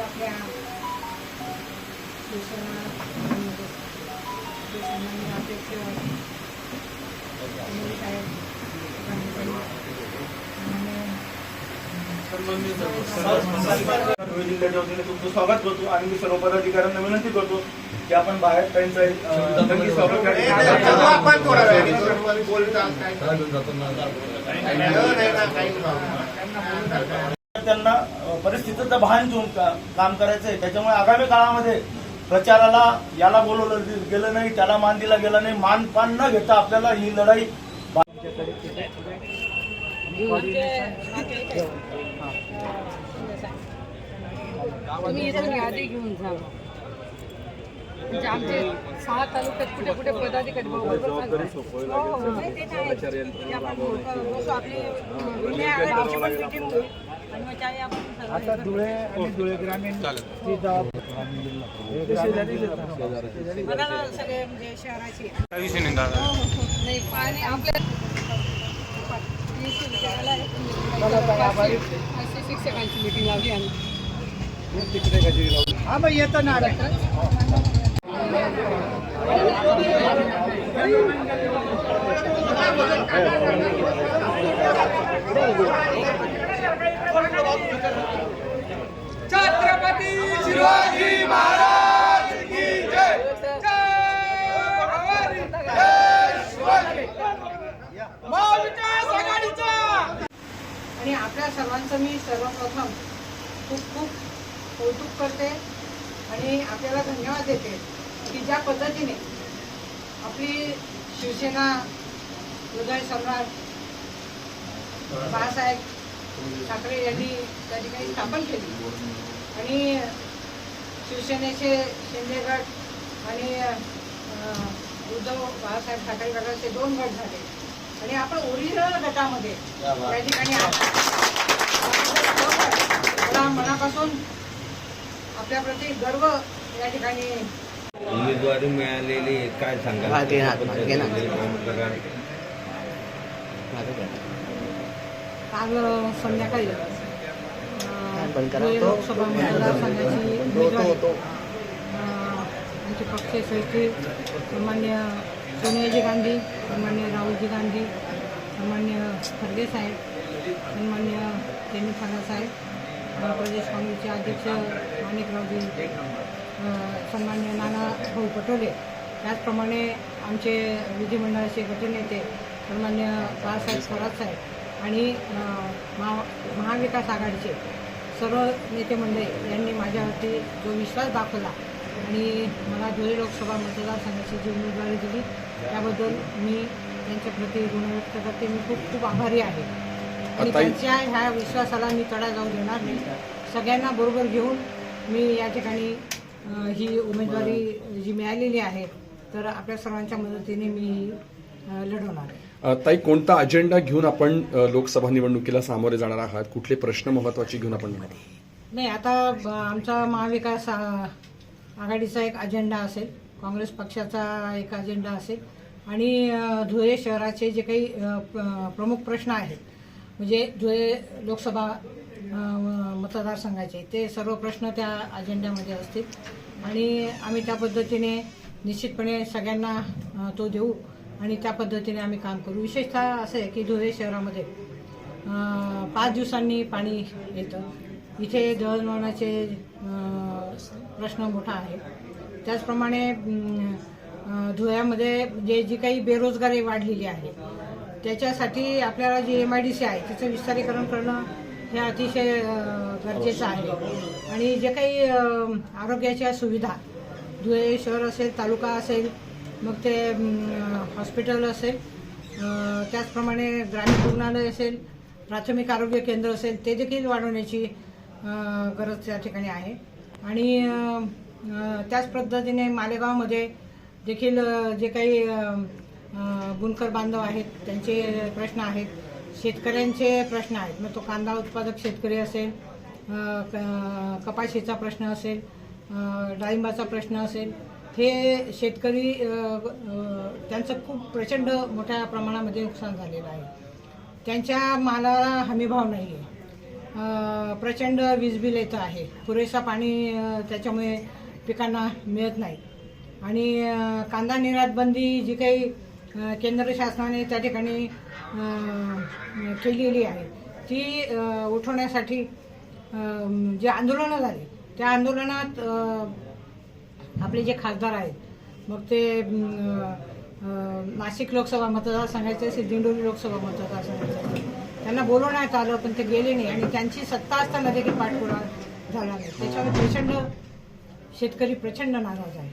आपल्या जिल्ह्याच्या वतीने तुमचं स्वागत करतो आणि मी सर्व पदाधिकाऱ्यांना विनंती करतो की आपण बाहेर त्यांचं अं, नक्की स्वागत त्यांना परिस्थितीचं भान ठेवून का- काम करायचं आहे त्याच्यामुळे आगामी काळामध्ये प्रचाराला याला बोलवलं गेलं नाही त्याला मान दिला गेला नाही मान पान न घेता आपल्याला ही लढाई घेऊन म्हणजे आमचे सहा तालुक्यात कुठे कुठे पदाधिकारी हो, हो. आता धुळे आणि धुळे ग्रामीण म्हणजे काही विषय नाही दादा हो, हो, हो. शिक्षकांची मिटिंग लावली आम्ही हा मग येतो ना आम्ही. आणि आपल्या सर्वांचं मी सर्वप्रथम खूप खूप कौतुक करते आणि आपल्याला धन्यवाद देते की ज्या पद्धतीने आपली शिवसेना हृदय सम्राट बाळासाहेब ठाकरे यांनी त्या ठिकाणी स्थापन केली. आणि शिवसेनेचे शिंदे गट आणि उद्धव बाळासाहेब ठाकरे गटाचे दोन गट झाले. आणि आपण ओरिजिनल गटामध्ये त्या ठिकाणी. मला मनापासून आपल्याप्रती गर्व या ठिकाणी उमेदवारी मिळालेली. काय. प्रकार काल संध्याकाळी लोकसभा उमेदवारी आमचे सन्मान्य सोनियाजी गांधी सन्मान्य राहुलजी गांधी सन्मान्य खरगे साहेब सन्मान्य तेनी साहेब प्रदेश काँग्रेसचे अध्यक्ष माणिकरावजी सन्मान्य नाना भाऊ पटोले. त्याचप्रमाणे आमचे विधिमंडळाचे गटनेते सन्मान्य बाळासाहेब थोरात साहेब आणि महा महाविकास आघाडीचे सर्व नेते मंडळी यांनी माझ्यावरती जो विश्वास दाखवला आणि मला धुळे लोकसभा मतदारसंघाची जी उमेदवारी दिली त्याबद्दल मी त्यांच्या प्रती ऋण व्यक्त करते. मी खूप खूप आभारी आहे. आणि त्यांच्या ह्या विश्वासाला मी तडा जाऊ देणार नाही. सगळ्यांना बरोबर घेऊन मी या ठिकाणी ही उमेदवारी जी मिळालेली आहे तर आपल्या सर्वांच्या मदतीने मी लढवणार आहे. ताई कोणता अजेंडा घेऊन आपण लोकसभा निवडणुकीला सामोरे जाणार आहात? कुठले प्रश्न महत्त्वाचे घेऊन आपण नाही आता आमचा महाविकास आघाडीचा एक अजेंडा असेल काँग्रेस पक्षाचा एक अजेंडा असेल. आणि धुळे शहराचे जे काही प्रमुख प्रश्न आहेत म्हणजे धुळे लोकसभा मतदारसंघाचे ते सर्व प्रश्न त्या अजेंड्यामध्ये असतील. आणि आम्ही त्या पद्धतीने निश्चितपणे सगळ्यांना तो देऊ आणि त्या पद्धतीने आम्ही काम करू. विशेषतः असं आहे की धुळे शहरामध्ये पाच दिवसांनी पाणी येतं. इथे दळणवळणाचे प्रश्न मोठा आहे. त्याचप्रमाणे धुळ्यामध्ये जे जी काही बेरोजगारी वाढलेली आहे त्याच्यासाठी आपल्याला G M I D C आहे त्याचं विस्तारीकरण करणं हे अतिशय गरजेचं आहे. आणि जे काही आरोग्याच्या सुविधा धुळे शहर असेल तालुका असेल मग ते हॉस्पिटल असेल त्याचप्रमाणे ग्रामीण रुग्णालय असेल प्राथमिक आरोग्य केंद्र असेल ते देखील वाढवण्याची गरज त्या ठिकाणी आहे. आणि त्याच पद्धतीने मालेगावमध्ये देखील जे काही बुनकर बांधव आहेत त्यांचे प्रश्न आहेत शेतकऱ्यांचे प्रश्न आहेत. मग तो कांदा उत्पादक शेतकरी असेल क- कपाशीचा प्रश्न असेल डाळिंबाचा प्रश्न असेल हे शेतकरी त्यांचं खूप प्रचंड मोठ्या प्रमाणामध्ये नुकसान झालेलं आहे. त्यांच्या मालाला हमीभाव नाही आहे प्रचंड वीज बिल येतं आहे. पुरेसा पाणी त्याच्यामुळे पिकांना मिळत नाही. आणि कांदा निर्यात बंदी जी काही केंद्र शासनाने त्या ठिकाणी केलेली आहे ती उठवण्यासाठी जे आंदोलनं झाली त्या आंदोलनात आपले जे खासदार आहेत मग ते नाशिक लोकसभा मतदारसंघाचे असेल दिंडोरी लोकसभा मतदारसंघाचे त्यांना बोलवण्यात आलं पण ते गेले नाही. आणि त्यांची सत्ता असताना देखील पाठपुरावा झाला नाही. त्याच्यामुळे प्रचंड शेतकरी प्रचंड नाराज आहे.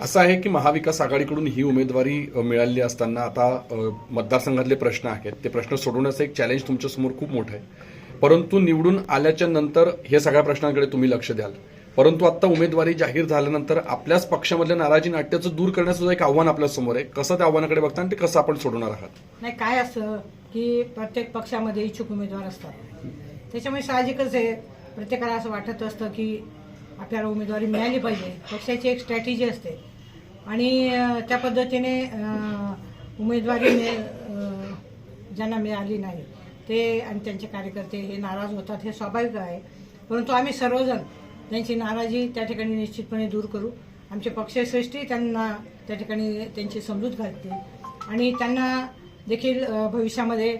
असं आहे की महाविकास आघाडीकडून ही उमेदवारी अ, मिळालेली असताना आता मतदारसंघातले प्रश्न आहेत. ते प्रश्न सोडवण्याचं एक चॅलेंज तुमच्यासमोर खूप मोठं आहे. परंतु निवडून आल्याच्यानंतर हे सगळ्या प्रश्नांकडे तुम्ही लक्ष द्याल. परंतु आता उमेदवारी जाहीर झाल्यानंतर आपल्याच पक्षामधल्या नाराजी नाट्याचं दूर करण्याचं एक आव्हान आपल्यासमोर आहे. कसं त्या आव्हानाकडे बघता आणि ते कसं आपण सोडवणार आहात? नाही काय असतं की प्रत्येक पक्षामध्ये इच्छुक उमेदवार असतात. त्याच्यामुळे साहजिकच आहे प्रत्येकाला असं वाटत असतं की आपल्याला उमेदवारी मिळाली पाहिजे. पक्षाची एक स्ट्रॅटेजी असते. आणि त्या पद्धतीने उमेदवारी मिळ- ज्यांना मिळाली नाही ते आणि त्यांचे कार्यकर्ते हे नाराज होतात हे स्वाभाविक आहे. परंतु आम्ही सर्वजण त्यांची नाराजी त्या ठिकाणी निश्चितपणे दूर करू. आमचे पक्षश्रेष्ठी त्यांना त्या ठिकाणी त्यांची समजूत घालते आणि त्यांना देखील भविष्यामध्ये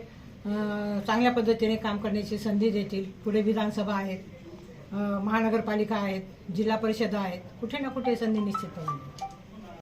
चांगल्या पद्धतीने काम करण्याची संधी देतील पुढे विधानसभा आहेत महानगरपालिका आहेत जिल्हा परिषदा आहेत कुठे ना कुठे संधी निश्चितपणे मिळेल.